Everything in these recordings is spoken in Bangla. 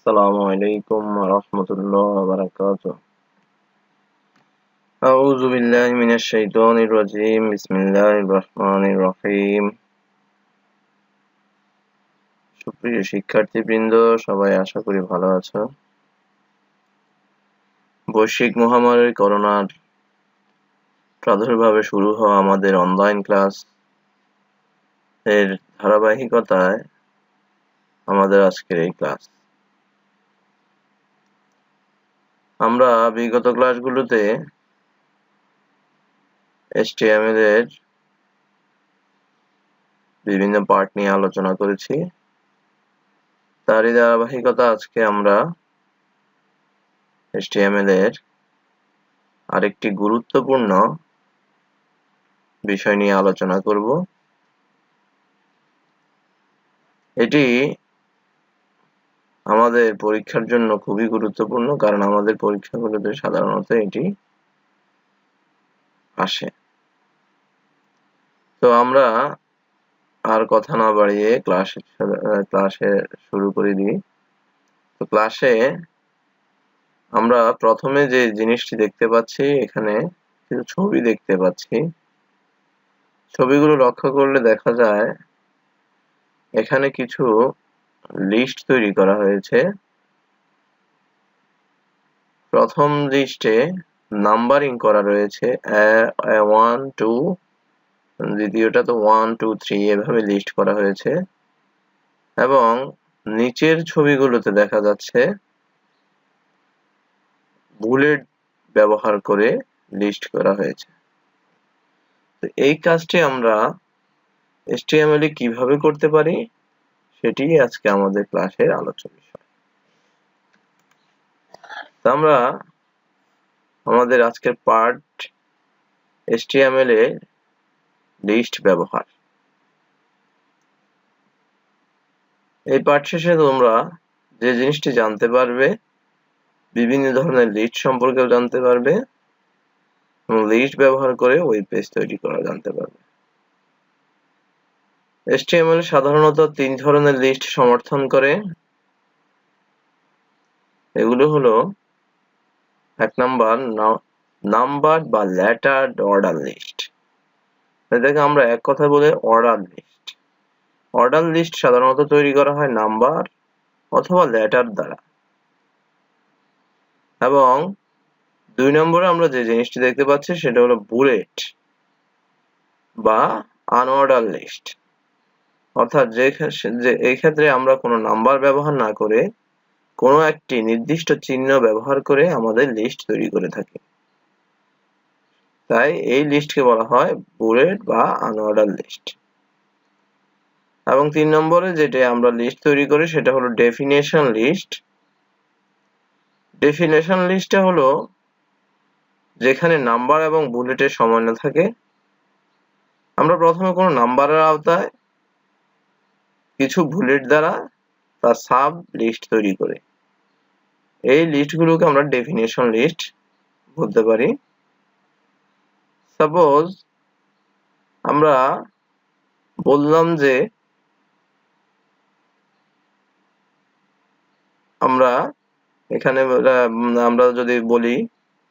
السلام عليكم ورحمة الله وبركاته أعوذ بالله من الشيطان الرجيم بسم الله الرحمن الرحيم সুপ্রিয় শিক্ষার্থীবৃন্দ সবাই আশা করি ভালো আছো বৈশ্বিক মহামারী করোনার প্রাদুর্ভাবে শুরু হওয়া আমাদের অনলাইন ক্লাস এর ধারাবাহিকতায় আমাদের আজকের এই ক্লাস আমরা বিগত ক্লাসগুলোতে HTML এর বিভিন্ন পার্ট নিয়ে আলোচনা করেছি। তারই ধারাবাহিকতা আজকে আমরা HTML এর আরেকটি গুরুত্বপূর্ণ বিষয় নিয়ে আলোচনা করব। এটি আমাদের পরীক্ষার জন্য খুবই গুরুত্বপূর্ণ, কারণ আমাদের পরীক্ষাগুলোতে সাধারণত এটি আসে। তো আমরা আর কথা না বাড়িয়ে ক্লাসে ক্লাসে শুরু করে দিই। তো ক্লাসে আমরা প্রথমে যে জিনিসটি দেখতে পাচ্ছি, এখানে কিছু ছবি দেখতে পাচ্ছি। ছবিগুলো লক্ষ্য করলে দেখা যায়, এখানে কিছু লিস্ট তৈরি করা হয়েছে। প্রথম লিস্টে নাম্বারিং করা রয়েছে। ওয়ান, টু, দ্বিতীয়টা তো ওয়ান, টু, থ্রি, এভাবে লিস্ট করা হয়েছে। এবং নিচের ছবিগুলোতে দেখা যাচ্ছে বুলেট ব্যবহার করে লিস্ট করা হয়েছে। তো এই কাজটি আমরা HTML এ কীভাবে করতে পারি? সেটি আজকে আমাদের ক্লাসের আলোচনা বিষয়। আমরা আমাদের আজকের পার্ট HTML এ লিস্ট ব্যবহার। এই পাঠ শেষে তোমরা যে জিনিসটি জানতে পারবে, বিভিন্ন ধরনের লিস্ট সম্পর্কেও জানতে পারবে এবং লিস্ট ব্যবহার করে ওয়েব পেজ তৈরি করা জানতে পারবে। HTML সাধারণত তিন ধরনের লিস্ট সমর্থন করে। এগুলো হলো, এক নাম্বার নাম্বার বা লেটার অর্ডার লিস্ট এটাকে আমরা এক কথা বলে অর্ডার লিস্ট অর্ডার লিস্ট সাধারণত তৈরি করা হয় নাম্বার অথবা লেটার দ্বারা। এবং দুই নম্বরে আমরা যে জিনিসটি দেখতে পাচ্ছি সেটা হলো বুলেট বা আনঅর্ডার লিস্ট অর্থাৎ যে এই ক্ষেত্রে আমরা কোনো নাম্বার ব্যবহার না করে কোনো একটি নির্দিষ্ট চিহ্ন ব্যবহার করে আমাদের লিস্ট তৈরি করে থাকি। তাই এই লিস্টকে বলা হয় বুলেট বা আনঅর্ডার লিস্ট এবং তিন নম্বরে যেটা আমরা লিস্ট তৈরি করি সেটা হলো ডেফিনেশন লিস্ট ডেফিনেশন লিস্টটা হলো যেখানে নাম্বার এবং বুলেটের সমন্বয় থাকে। আমরা প্রথমে কোনো নাম্বারের আওতায় কিছু বুলেট দ্বারা তার সাব লিস্ট তৈরি করে। এই লিস্টগুলোকে আমরা ডেফিনেশন লিস্ট বলতে পারি। সাপোজ আমরা বললাম যে আমরা এখানে, আমরা যদি বলি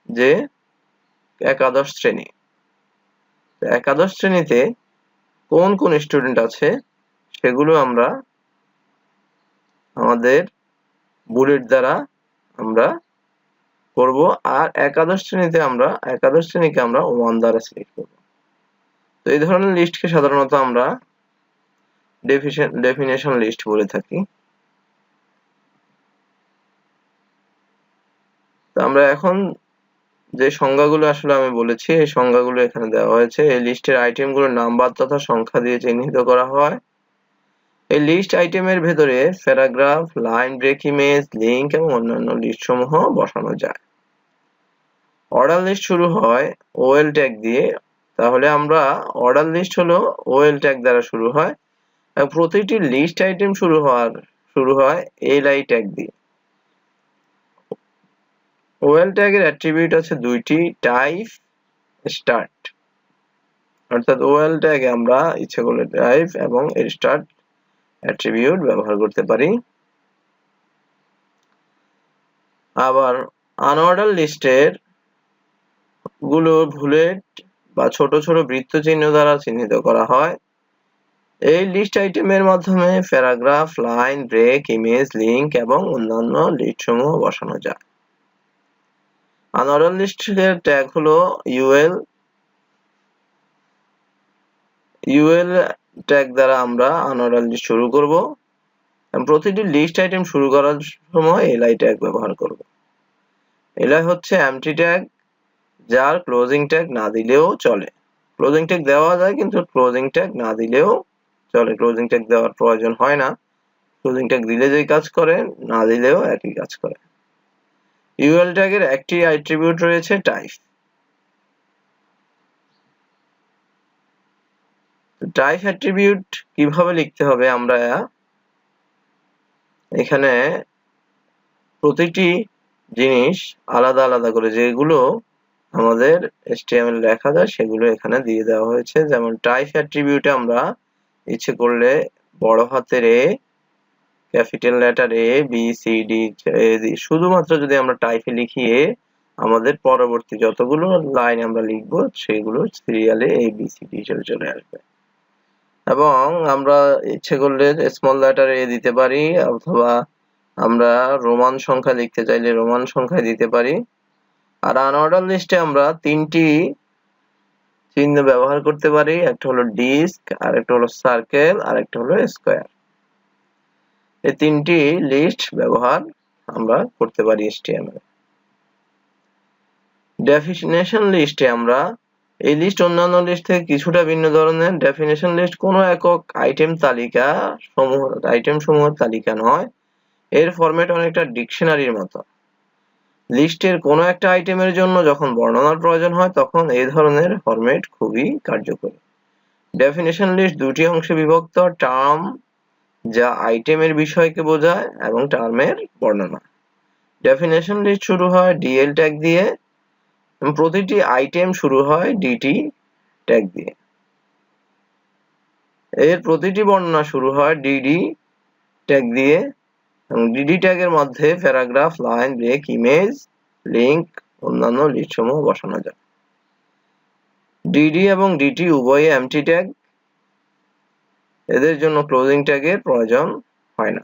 যে একাদশ শ্রেণি। একাদশ শ্রেণীতে কোন কোন স্টুডেন্ট আছে? সেগুলো আমরা আমাদের বুলেট দ্বারা আমরা করব। আর একাদশ শ্রেণীতে আমরা, একাদশ শ্রেণীকে আমরা ওয়ান দ্বারা সিলেক্ট করব। তো এই ধরনের লিস্টকে সাধারণত আমরা ডেফিনেশন লিস্ট বলে থাকি। তো আমরা এখন যে সংজ্ঞাগুলো আসলে আমি বলেছি, এই সংজ্ঞাগুলো এখানে দেওয়া হয়েছে। এই লিস্টের আইটেমগুলোর নাম্বার তথা সংখ্যা দিয়ে চিহ্নিত করা হয়। এই লিস্ট আইটেমের ভেতরে paragraph line break image link এবং অন্যান্য লিস্ট সমূহ বসানো যায়। অর্ডার লিস্ট শুরু হয় ওএল ট্যাগ দিয়ে। তাহলে আমরা অর্ডার লিস্ট হলো ওএল ট্যাগ দ্বারা শুরু হয়। প্রতিটি লিস্ট আইটেম শুরু হওয়ার, শুরু হয় এলআই ট্যাগ দিয়ে। ওএল ট্যাগের অ্যাট্রিবিউট আছে দুইটি টাইপ স্টার্ট অর্থাৎ ওএল ট্যাগে আমরা ইচ্ছে করলে টাইপ এবং স্টার্ট অ্যাট্রিবিউট ব্যবহার করতে পারি। আবার আনঅর্ডার লিস্টেরগুলো বুলেট বা ছোট ছোট বৃত্ত চিহ্ন দ্বারা চিহ্নিত করা হয়। এই লিস্ট আইটেমের মাধ্যমে paragraph line break image link এবং অন্যান্য লিস্ট সমূহ বসানো যায়। আনঅর্ডার লিস্টের ট্যাগ হলো ইউএল ইউএল ট্যাগ দ্বারা আমরা আনঅর্ডার লিস্ট শুরু করব প্রতিটি লিস্ট আইটেম শুরু করার সময় এলআই ট্যাগ ব্যবহার করব। এলআই হচ্ছে এমটি ট্যাগ যার ক্লোজিং ট্যাগ না দিলেও চলে। ক্লোজিং ট্যাগ দেওয়া যায় কিন্তু ক্লোজিং ট্যাগ না দিলেও চলে। ক্লোজিং ট্যাগ দেওয়ার প্রয়োজন হয় না। ক্লোজিং ট্যাগ দিলে যেই কাজ করে, না দিলেও একই কাজ করে। ইউএল ট্যাগের একটি অ্যাট্রিবিউট রয়েছে টাইপ টাইপ অ্যাট্রিবিউট কীভাবে লিখতে হবে আমরা? এখানে প্রতিটি জিনিস আলাদা আলাদা করে যেগুলো আমাদের HTML লেখা যায় সেগুলো এখানে দিয়ে দেওয়া হয়েছে। যেমন টাইপ অ্যাট্রিবিউটে আমরা ইচ্ছে করলে বড় হাতের A capital letter A B C D শুধুমাত্র যদি আমরা টাইপে লিখি এ আমাদের পরবর্তী যতগুলো লাইন আমরা লিখব, সেগুলো সিরিয়ালে এ বি সি ডি হিসেবে চলে আসবে। এবং আমরা ইচ্ছে করলে স্মল লেটার এ দিতে পারি, অথবা আমরা রোমান সংখ্যা লিখতে চাইলে রোমান সংখ্যায় দিতে পারি। আর আনঅর্ডার লিস্টে আমরা তিনটি চিহ্ন ব্যবহার করতে পারি, একটা হলো ডিস্ক আর একটা হলো সার্কেল আর একটা হলো স্কোয়ার এই তিনটি লিস্ট ব্যবহার আমরা করতে পারি এসটিএমএল ডেফিনেশন লিস্টে আমরা এই লিস্ট অন্যান্য লিস্ট থেকে কিছুটা ভিন্ন ধরনের ডেফিনেশন লিস্ট কোনো একক আইটেম তালিকা সমূহ আইটেম সমূহের তালিকা নয়। এর ফরম্যাট অনেকটা ডিকশনারির মতো। লিস্টের কোনো একটা আইটেমের জন্য যখন বর্ণনার প্রয়োজন হয়, তখন এই ধরনের ফরম্যাট খুবই কার্যকরী। ডেফিনেশন লিস্ট দুটি অংশে বিভক্ত টার্ম যা আইটেমের বিষয়কে বোঝায় এবং টার্মের বর্ণনা। ডেফিনেশন লিস্ট শুরু হয় ডিএল ট্যাগ দিয়ে। প্রতিটি আইটেম শুরু হয় ডিটি ট্যাগ দিয়ে। এর প্রতিটি বর্ণনা শুরু হয় ডিডি ট্যাগ দিয়ে এবং ডিডি ট্যাগের মধ্যে paragraph line break image link অন্যান্য লিস্ট সমূহ বসানো যায়। ডিডি এবং ডিটি উভয়ে এমটি ট্যাগ এদের জন্য ক্লোজিং ট্যাগের প্রয়োজন হয় না।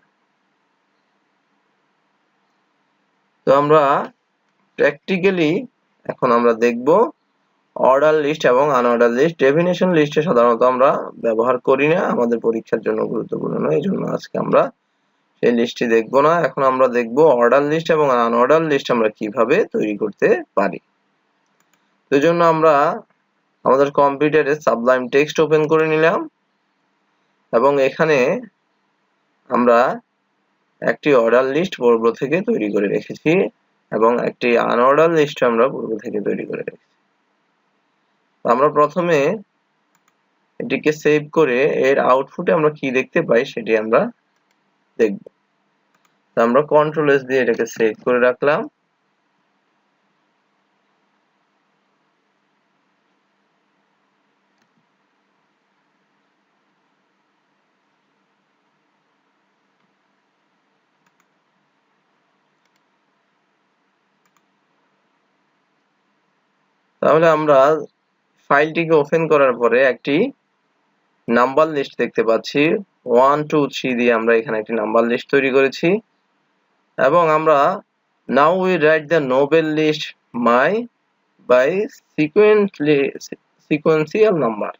তো আমরা প্র্যাকটিক্যালি এখন আমরা দেখব অর্ডার লিস্ট এবং আনঅর্ডার লিস্ট ডেফিনেশন লিস্টে সাধারণত আমরা ব্যবহার করি না, আমাদের পরীক্ষার জন্য গুরুত্বপূর্ণ নয়, এই জন্য আজকে আমরা সেই লিস্টটি দেখব না। এখন আমরা দেখব অর্ডার লিস্ট এবং আনঅর্ডার লিস্ট আমরা কীভাবে তৈরি করতে পারি। তো জন্য আমরা আমাদের কম্পিউটারে সাবলাইম টেক্সট ওপেন করে নিলাম এবং এখানে আমরা একটি অর্ডার লিস্ট পূর্ব থেকে তৈরি করে রেখেছি। এবং একটি আনঅর্ডার লিস্ট আমরা পূর্ব থেকে তৈরি করে রেখেছি। আমরা প্রথমে এটিকে সেভ করে এর আউটপুটে আমরা কি দেখতে পাই সেটি আমরা দেখব। আমরা কন্ট্রোল এস দিয়ে এটাকে সেভ করে রাখলাম। তাহলে আমরা ফাইলটিকে ওপেন করার পরে একটি নাম্বার লিস্ট দেখতে পাচ্ছি। ওয়ান টু থ্রি দিয়ে আমরা এখানে একটি নাম্বার লিস্ট তৈরি করেছি। এবং আমরা now we write the noble list my by sequentially sequential number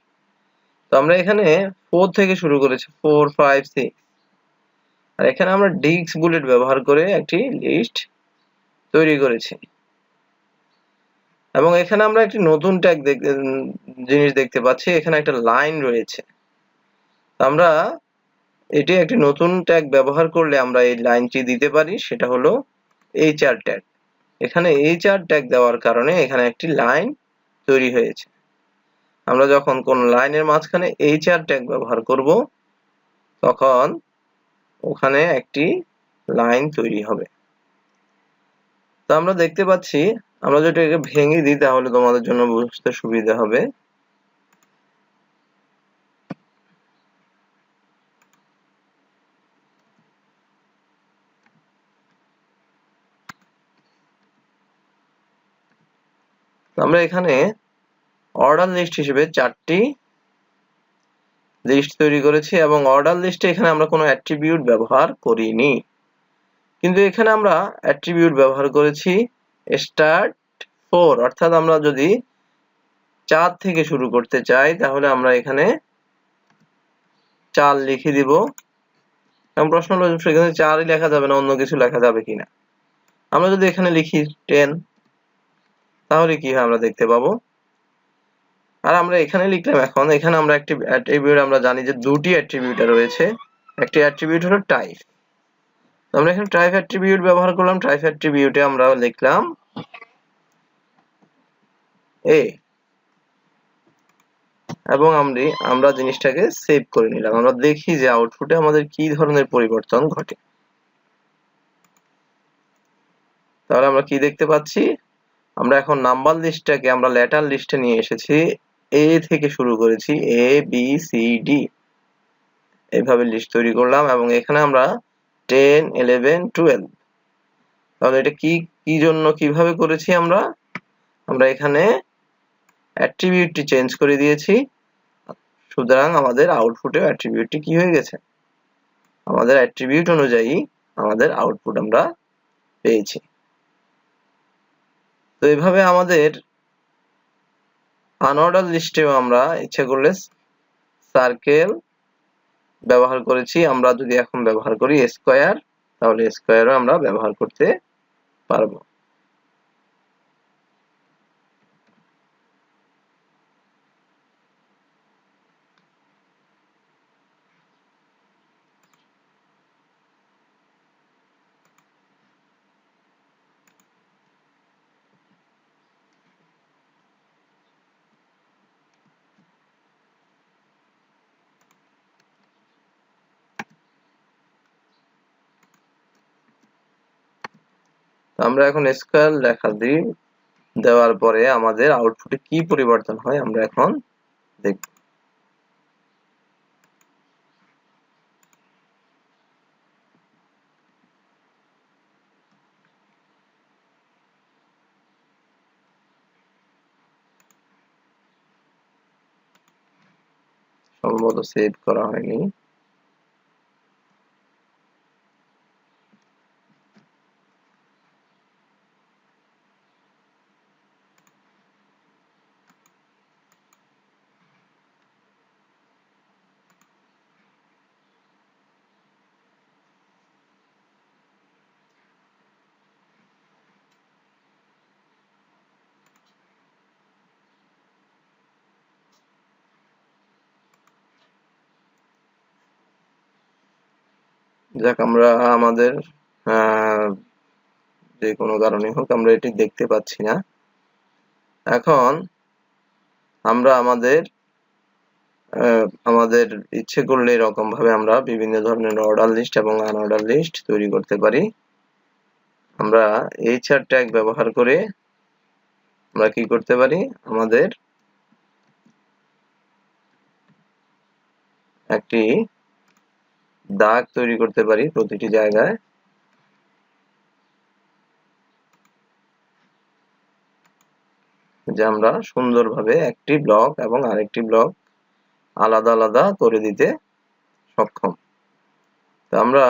তো আমরা এখানে ফোর থেকে শুরু করেছি। ফোর ফাইভ সিক্স আর এখানে আমরা ডিক্স বুলেট ব্যবহার করে একটি লিস্ট তৈরি করেছি। এবং এখানে আমরা একটি নতুন ট্যাগ জিনিস দেখতে পাচ্ছি, এখানে একটা লাইন রয়েছে। আমরা এটি একটি নতুন ট্যাগ ব্যবহার করলে আমরা এই লাইনটি দিতে পারি, সেটা হলো এইচআর ট্যাগ এখানে এইচআর ট্যাগ দেওয়ার কারণে এখানে একটি লাইন তৈরি হয়েছে। আমরা যখন কোন লাইনের মাঝখানে এইচআর ট্যাগ ব্যবহার করব, তখন ওখানে একটি লাইন তৈরি হবে। তো আমরা দেখতে পাচ্ছি আমরা যদি এটাকে ভেঙে দিই, তাহলে তোমাদের জন্য বুঝতে সুবিধা হবে। আমরা এখানে অর্ডার লিস্ট হিসেবে চারটি লিস্ট তৈরি করেছি এবং অর্ডার লিস্টে এখানে আমরা কোনো অ্যাট্রিবিউট ব্যবহার করিনি। কিন্তু এখানে আমরা অ্যাট্রিবিউট ব্যবহার করেছি স্টার্ট ফোর অর্থাৎ আমরা যদি চার থেকে শুরু করতে চাই, তাহলে আমরা এখানে চার লিখে দিব। এবং প্রশ্ন হলো, সেখানে চারই লেখা যাবে না, অন্য কিছু লেখা যাবে কিনা? আমরা যদি এখানে লিখি টেন তাহলে কি হয় আমরা দেখতে পাবো? আর আমরা এখানে লিখলাম এখন, এখানে আমরা একটি অ্যাট্রিবিউট আমরা জানি যে দুটি অ্যাট্রিবিউট রয়েছে। একটি অ্যাট্রিবিউট হলো টাইপ আমরা এখানে টাইপ অ্যাট্রিবিউট ব্যবহার করলাম। টাইপ অ্যাট্রিবিউটে আমরা লিখলাম এ এবং আমরা আমরা জিনিসটাকে সেভ করে নিলাম। আমরা দেখি যে আউটপুটে আমাদের কি ধরনের পরিবর্তন ঘটে। তাহলে আমরা কি দেখতে পাচ্ছি? আমরা এখন নাম্বার লিস্টটাকে আমরা লেটার লিস্টে নিয়ে এসেছি। এ থেকে শুরু করেছি এ বি সি ডি এইভাবে লিস্ট তৈরি করলাম এবং এখানে আমরা টেন ইলেভেন টুয়েলভ তাহলে এটা কি কি জন্য কীভাবে করেছি আমরা? আমরা এখানে অ্যাট্রিবিউটটি চেঞ্জ করে দিয়েছি। সুতরাং আমাদের আউটপুটে অ্যাট্রিবিউটটি কি হয়ে গেছে? আমাদের অ্যাট্রিবিউট অনুযায়ী আমাদের আউটপুট আমরা পেয়েছি। তো এভাবে আমাদের আনঅর্ডার লিস্টেও আমরা ইচ্ছে করলে সার্কেল ব্যবহার করেছি আমরা যদি এখন ব্যবহার করি স্কোয়ার তাহলে স্কোয়ারও আমরা ব্যবহার করতে পারব। আমরা এখন স্কোয়ার লেখা দিই। দেওয়ার পরে আমাদের আউটপুটে কি পরিবর্তন হয় আমরা এখন দেখব। সম্ভবত সেভ করা হয়নি। যাক, আমরা আমাদের যে কোনো কারণে হোক, আমরা এটি দেখতে পাচ্ছি না। এখন আমরা আমাদের আমাদের ইচ্ছে করলে এরকম ভাবে আমরা বিভিন্ন ধরনের অর্ডার লিস্ট এবং আনঅর্ডার লিস্ট তৈরি করতে পারি। আমরা এই চার ট্যাগ ব্যবহার করে আমরা কি করতে পারি? আমাদের একটি দাগ তৈরি করতে পারি প্রতিটি জায়গায়। যে আমরা সুন্দরভাবে একটি ব্লক এবং আরেকটি ব্লক আলাদা আলাদা করে দিতে সক্ষম। তো আমরা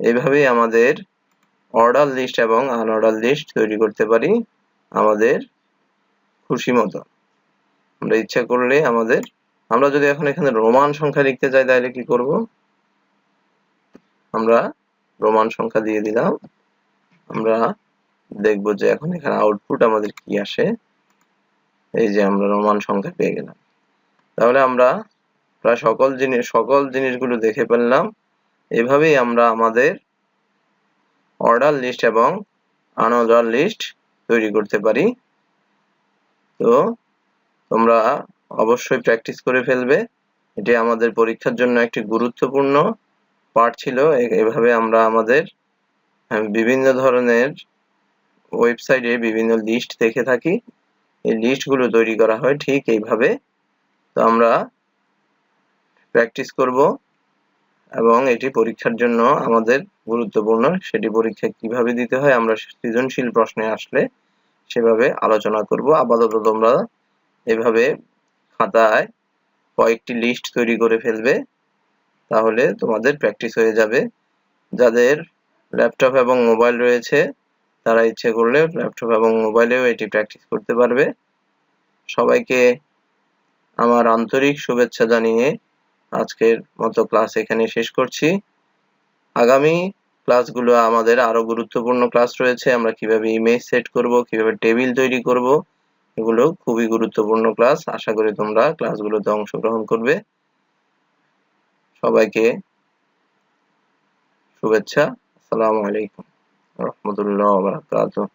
এইভাবেই আমাদের অর্ডার লিস্ট এবং আনঅর্ডার লিস্ট তৈরি করতে পারি আমাদের খুশি মতো। আমরা ইচ্ছা করলে আমাদের, আমরা যদি এখন এখানে রোমান সংখ্যা লিখতে চাই তাহলে কি করব? আমরা রোমান সংখ্যা দিয়ে দিলাম। আমরা দেখব যে এখন এখানে আউটপুট আমাদের কি আসে। এই যে আমরা রোমান সংখ্যা পেয়ে গেলাম। তাহলে আমরা প্রায় সকল জিনিস, সকল জিনিসগুলো দেখে ফেললাম। এভাবেই আমরা আমাদের অর্ডার লিস্ট এবং আনঅর্ডার লিস্ট তৈরি করতে পারি। তো তোমরা অবশ্যই প্র্যাকটিস করে ফেলবে। এটি আমাদের পরীক্ষার জন্য একটি গুরুত্বপূর্ণ পার্ট ছিল এভাবে আমরা আমাদের বিভিন্ন ধরনের ওয়েবসাইটে বিভিন্ন লিস্ট দেখে থাকি। এই লিস্টগুলো তৈরি করা হয় ঠিক এইভাবে। তো আমরা প্র্যাকটিস করব এবং এটি পরীক্ষার জন্য আমাদের গুরুত্বপূর্ণ। সেটি পরীক্ষা কীভাবে দিতে হয়, আমরা সৃজনশীল প্রশ্নে আসলে সেভাবে আলোচনা করব। আপাতত তোমরা এভাবে খাতায় কয়েকটি লিস্ট তৈরি করে ফেলবে। তাহলে তোমাদের প্র্যাকটিস হয়ে যাবে। যাদের ল্যাপটপ এবং মোবাইল রয়েছে, তারা ইচ্ছে করলে ল্যাপটপ এবং মোবাইলেও এটি প্র্যাকটিস করতে পারবে। সবাইকে আমার আন্তরিক শুভেচ্ছা জানিয়ে আজকের মতো ক্লাস এখানে শেষ করছি। আগামী ক্লাসগুলো আমাদের আরও গুরুত্বপূর্ণ ক্লাস রয়েছে। আমরা কীভাবে ইমেজ সেট করব, কীভাবে টেবিল তৈরি করব, এগুলো খুবই গুরুত্বপূর্ণ ক্লাস আশা করি তোমরা ক্লাসগুলোতে অংশগ্রহণ করবে। সবাইকে শুভেচ্ছা। আসসালামু আলাইকুম রহমতুল্লাহ বারাকাতুহ।